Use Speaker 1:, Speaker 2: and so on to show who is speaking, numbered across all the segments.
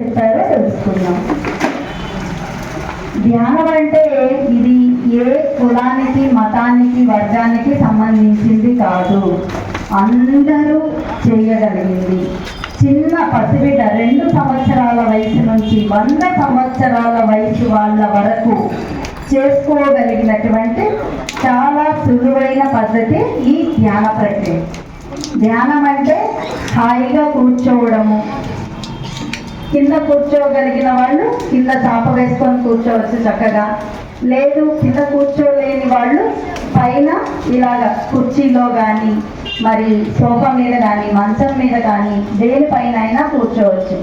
Speaker 1: చెప్పారో తెలుసుకుందాం. ధ్యానం అంటే ఇది ఏ కులానికి మతానికి వర్గానికి సంబంధించింది కాదు. అందరూ చేయగలిగింది. చిన్న పసిబిడ్డ రెండు సంవత్సరాల వయసు నుంచి వంద సంవత్సరాల వయసు వాళ్ళ వరకు చేసుకోగలిగినటువంటి చాలా సులువైన పద్ధతి ఈ ధ్యాన ప్రక్రియ. ధ్యానం అంటే హాయిగా కూర్చోవడము కింద కూర్చోగలిగిన వాళ్ళు కింద చాప వేసుకొని కూర్చోవచ్చు చక్కగా. లేదు కింద కూర్చోలేని వాళ్ళు పైన ఇలాగ కుర్చీలో కానీ మరి సోఫా మీద కానీ మంచం మీద కానీ దేనిపైన అయినా కూర్చోవచ్చు.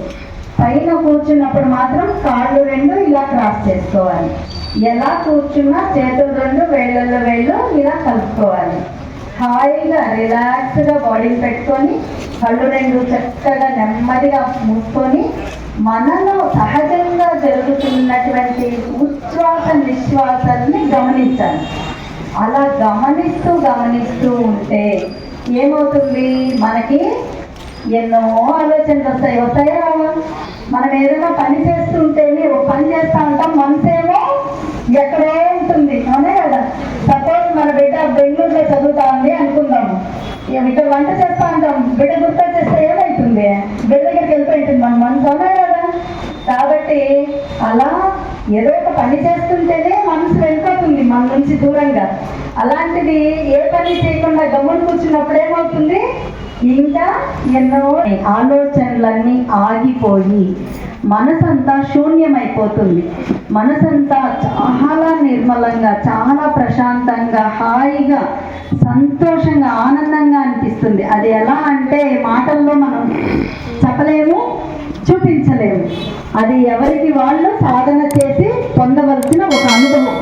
Speaker 1: పైన కూర్చున్నప్పుడు మాత్రం కాళ్ళు రెండు ఇలా క్రాస్ చేసుకోవాలి. ఎలా కూర్చున్నా చేతులు రెండు వేళ్ళల్లో వేళ్ళు ఇలా కలుపుకోవాలి. హాయిగా రిలాక్స్గా బాడీని పెట్టుకొని కళ్ళు రెండు చక్కగా నెమ్మదిగా మూసుకొని మనలో సహజంగా జరుగుతున్నటువంటి ఉచ్ఛ్వాస నిశ్వాసాలని గమనించాలి. అలా గమనిస్తూ గమనిస్తూ ఉంటే ఏమవుతుంది? మనకి ఎన్నో ఆలోచనలు వస్తాయి. వస్తాయా మనం ఏదైనా పని చేస్తుంటేనే ఒక పని చేస్తా ఉంటాం. మనసేమో ఎక్కడే ఉంటుంది. అవునే కదా? సపోజ్ మన బిడ్డ బెంగళూరులో చదువుతా ఉంది అనుకుందాము ఇక ఇక్కడ వంట చేస్తా ఉంటాం. బిడ్డ గుర్తొచ్చేస్తే ఏమవుతుంది బిడ్డ దగ్గరికి వెళ్ళిపోయింటుంది మన మనసు అవునా కాబట్టి అలా ఏదో ఒక పని చేస్తుంటేనే మనసు వెళ్ళిపోతుంది మన నుంచి దూరంగా. అలాంటిది ఏ పని చేయకుండా గమ్మున కూర్చున్నప్పుడు ఏమవుతుంది? ఇంకా ఎన్నో ఆలోచనలన్నీ ఆగిపోయి మనసంతా శూన్యమైపోతుంది. మనసంతా చాలా నిర్మలంగా చాలా ప్రశాంతంగా హాయిగా సంతోషంగా ఆనందంగా అనిపిస్తుంది. అది ఎలా అంటే మాటల్లో మనం చెప్పలేము చూపించలేము అది ఎవరికి వాళ్ళు సాధన చేసి పొందవలసిన ఒక అనుభవం.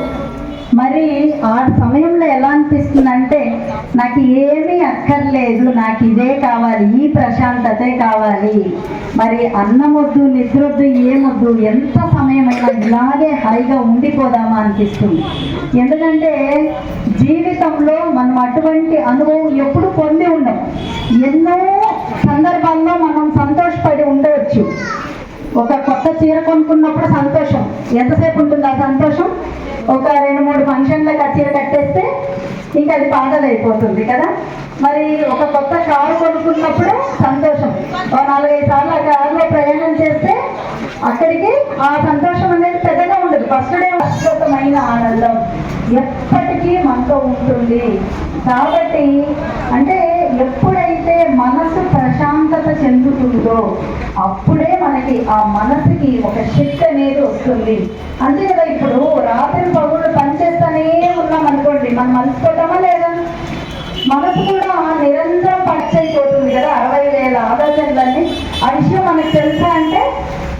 Speaker 1: మరి ఆ సమయంలో ఎలా అనిపిస్తుంది అంటే నాకు ఏమీ అక్కర్లేదు నాకు ఇదే కావాలి ఈ ప్రశాంతతే కావాలి. మరి అన్నం వద్దు ఏమొద్దు ఎంత సమయమైనా ఇలాగే హాయిగా ఉండిపోదామా అనిపిస్తుంది. ఎందుకంటే జీవితంలో మనం అటువంటి అనుభవం ఎప్పుడు పొంది ఉండం ఎన్నో సందర్భాల్లో మనం సంతోషపడి ఉండవచ్చు. ఒక కొత్త చీర కొనుక్కున్నప్పుడు సంతోషం. ఎంతసేపు ఉంటుంది ఆ సంతోషం? ఒక రెండు మూడు ఫంక్షన్లకు ఆ చీర కట్టేస్తే ఇంకా అది పాతదైపోతుంది కదా? మరి ఒక కొత్త కారు కొనుక్కున్నప్పుడు సంతోషం. ఒక నాలుగైదు సార్లు ఆ కారులో ప్రయాణం చేస్తే అక్కడికి ఆ సంతోషం అనేది పెద్దగా ఉండదు. ఫస్ట్ డే అద్భుతమైన ఆనందం. ఎప్పటికీ మనతో ఉంటుంది. కాబట్టి అంటే ఎప్పుడైతే మనసు చెందుతుందో అప్పుడే మనకి ఆ మనసుకి ఒక శక్తి అనేది వస్తుంది. అంతే కదా ఇప్పుడు రాత్రి పగులు పనిచేస్తానే ఉన్నాం అనుకోండి మనం మలిసిపోతామా లేదా? మనసు కూడా నిరంతరం పచ్చైపోతుంది కదా అరవై వేల ఆలోచనలన్నీ. ఆ విషయం మనకు తెలుసా అంటే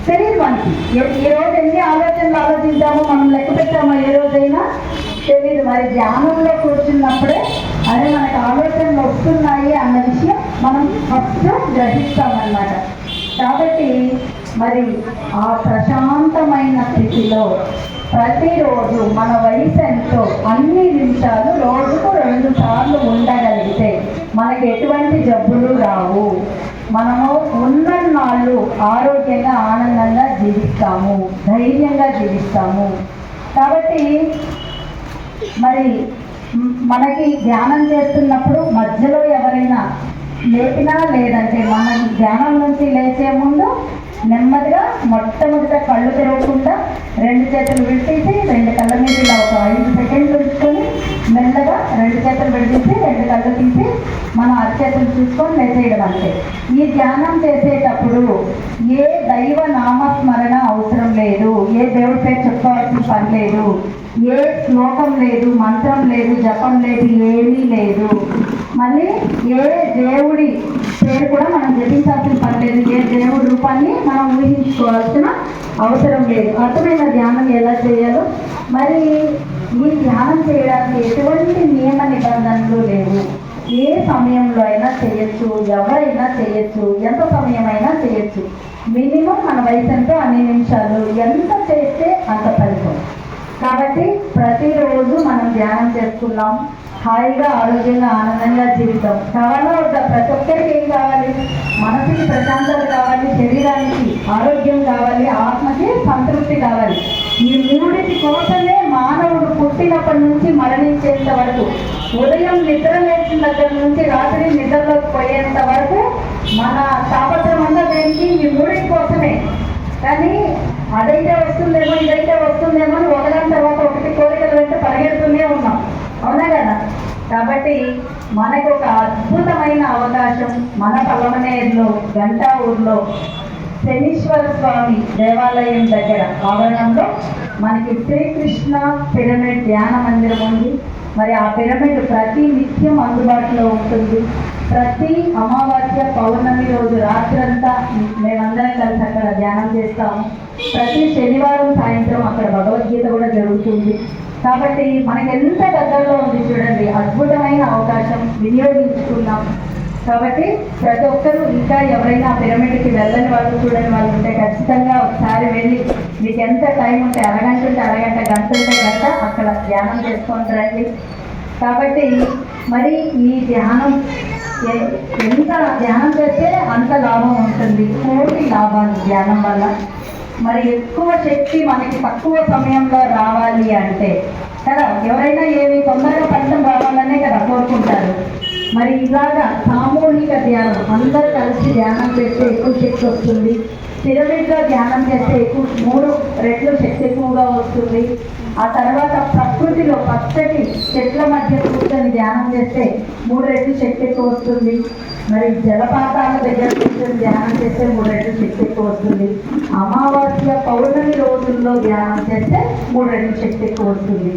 Speaker 1: తెలియదు మనకి. ఏ- ఈ రోజు ఎన్ని ఆలోచనలు ఆలోచించామో మనం లెక్క పెట్టామో ఏ రోజైనా తెలియదు మరి ధ్యానంలో కూర్చున్నప్పుడే అదే మనకు ఆలోచనలు వస్తున్నాయి అన్న విషయం మనం గ్రహిస్తామన్నమాట. కాబట్టి మరి ఆ ప్రశాంతమైన స్థితిలో ప్రతిరోజు మన వయసు ఎంతో అన్ని నిమిషాలు రోజుకు రెండు సార్లు ఉండగలిగితే మనకి ఎటువంటి జబ్బులు రావు. మనము ఉన్నన్నాళ్ళు ఆరోగ్యంగా ఆనందంగా జీవిస్తాము ధైర్యంగా జీవిస్తాము. కాబట్టి మరి మనకి ధ్యానం చేస్తున్నప్పుడు మధ్యలో ఎవరైనా లేపినా లేదంటే మనం ధ్యానం నుంచి లేచే ముందు నెమ్మదిగా మొట్టమొదట కళ్ళు తెరవకుండా రెండు చేతులు విడిచేసి రెండు కళ్ళ మీద ఇలా ఒక ఐదు సెకండ్లు ఉంచుకొని మెల్లగా రెండు చేతులు విడిచేసి రెండు కళ్ళు తీసి మనం అరచేతులు చూసుకొని లేచేయడం అంతే. ఈ ధ్యానం చేసేటప్పుడు ఏ దైవ నామస్మరణ అవసరం లేదు ఏ దేవుడి పేరు చెప్పుకోవాల్సిన పని లేదు ఏ శ్లోకం లేదు మంత్రం లేదు జపం లేదు ఏమీ లేదు. మళ్ళీ ఏ దేవుడి పేరు కూడా మనం జపించాల్సిన పని లేదు. ఏ దేవుడి రూపాన్ని మనం ఊహించుకోవాల్సిన అవసరం లేదు. అర్థమైన ధ్యానం ఎలా చేయాలో? మరి ఈ ధ్యానం చేయడానికి ఎటువంటి నియమ నిబంధనలు లేవు. ఏ సమయంలో అయినా చేయొచ్చు ఎవరైనా చేయొచ్చు ఎంత సమయమైనా చేయొచ్చు. మినిమం మన వయసు అంటే అన్ని నిమిషాలు. ఎంత చేస్తే అంత ఫలితం. కాబట్టి ప్రతిరోజు మనం ధ్యానం చేసుకున్నాం. హాయిగా ఆరోగ్యంగా ఆనందంగా జీవితం. కావాలా వద్దా ప్రతి ఒక్కరికి ఏం కావాలి? మనసుకి ప్రశాంతత కావాలి శరీరానికి ఆరోగ్యం కావాలి ఆత్మకి సంతృప్తి కావాలి. ఈ మూడింటి కోసమే మానవుడు పుట్టినప్పటి నుంచి మరణించేంత వరకు ఉదయం నిద్ర లేచిన దగ్గర నుంచి రాత్రి నిద్రలోకి పోయేంత వరకు మన తాపత్రం అంతా దేనికి? ఈ మూడింటి కోసమే. కానీ అదైతే వస్తుందేమో ఇదైతే వస్తుందేమో అని ఒకదాని తర్వాత ఒకటి కోరికలు వెంట పరిగెడుతూనే ఉన్నాం. అనేది మనకు ఒక అద్భుతమైన అవకాశం మన పలమనేరులో గంటా ఊర్లో శనీశ్వర స్వామి దేవాలయం దగ్గర. ఆవరణంలో మనకి శ్రీకృష్ణ పిరమిడ్ ధ్యాన మందిరం ఉంది. మరి ఆ పిరమిడ్ ప్రతి నిత్యం అందుబాటులో ఉంటుంది. ప్రతి అమావాస్య పౌర్ణమి రోజు రాత్రంతా మేమందరం కలిసి అక్కడ ధ్యానం చేస్తాము. ప్రతి శనివారం సాయంత్రం అక్కడ భగవద్గీత కూడా జరుగుతుంది. కాబట్టి మనకి ఎంత దగ్గరలో ఉంది చూడండి అద్భుతమైన అవకాశం వినియోగించుకున్నాం. కాబట్టి ప్రతి ఒక్కరూ ఇంకా ఎవరైనా పిరమిడ్కి వెళ్ళని వాళ్ళు చూడని వాళ్ళు ఉంటే ఖచ్చితంగా ఒకసారి వెళ్ళి మీకు ఎంత టైం ఉంటే అరగంట ఉంటే అరగంట గంట ఉంటే గంట అక్కడ ధ్యానం చేసుకొని రండి. కాబట్టి మరి ఈ ధ్యానం ఎంత ధ్యానం చేస్తే అంత లాభం ఉంటుంది? పూర్తి లాభాలు ధ్యానం వల్ల. మరి ఎక్కువ శక్తి మనకి తక్కువ సమయంలో రావాలి అంటే కదా ఎవరైనా ఏమి తొందరగా ఫలితం రావాలనే కదా కోరుకుంటారు. మరి ఇలాగా సామూహిక ధ్యానం అందరూ కలిసి ధ్యానం చేస్తే ఎక్కువ శక్తి వస్తుంది. పిరమిడ్గా ధ్యానం చేస్తే ఎక్కువ మూడు రెట్లు శక్తి ఎక్కువగా వస్తుంది. ఆ తర్వాత ప్రకృతిలో పచ్చటి చెట్ల మధ్య కూర్చొని ధ్యానం చేస్తే మూడు రెట్లు శక్తి ఎక్కువ వస్తుంది. మరి జలపాతాల దగ్గర కూర్చొని ధ్యానం చేస్తే మూడు రెట్లు శక్తి ఎక్కువ వస్తుంది. అమావాస్య పౌర్ణమి రోజుల్లో ధ్యానం చేస్తే మూడు రెట్లు శక్తి ఎక్కువ వస్తుంది.